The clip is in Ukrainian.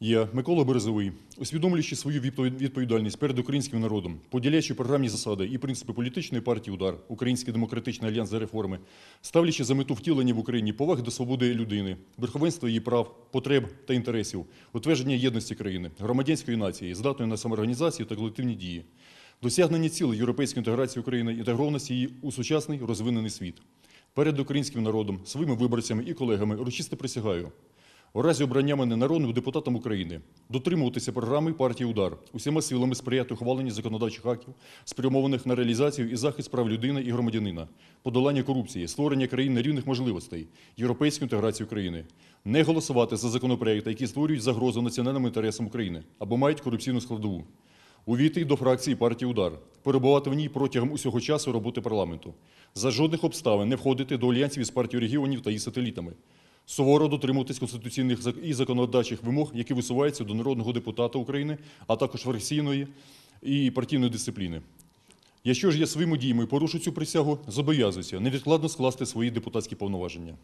Я, Микола Березовий, усвідомлюючи свою відповід- відповідальність перед українським народом, поділяючи програмні засади і принципи політичної партії Удар, Український демократичний альянс за реформи, ставлячи за мету втілення в Україні поваги до свободи людини, верховенства її прав, потреб та інтересів, утвердження єдності країни, громадянської нації, здатної на самоорганізацію та колективні дії, досягнення цілей європейської інтеграції України, інтегрованості її у сучасний розвинений світ. Перед українським народом, своїми виборцями і колегами урочисто присягаю у разі обрання мене народним депутатом України. Дотримуватися програми партії Удар усіма силами сприяти ухваленню законодавчих актів, спрямованих на реалізацію і захист прав людини і громадянина, подолання корупції, створення країни рівних можливостей, європейську інтеграцію України, не голосувати за законопроекти, які створюють загрозу національним інтересам України або мають корупційну складову. Увійти до фракції партії Удар, перебувати в ній протягом усього часу роботи парламенту, за жодних обставин не входити до альянсів із партією регіонів та її сателітами, суворо дотримуватись конституційних і законодавчих вимог, які висуваються до народного депутата України, а також фракційної і партійної дисципліни. Якщо ж я своїми діями порушу цю присягу, зобов'язуюся невідкладно скласти свої депутатські повноваження.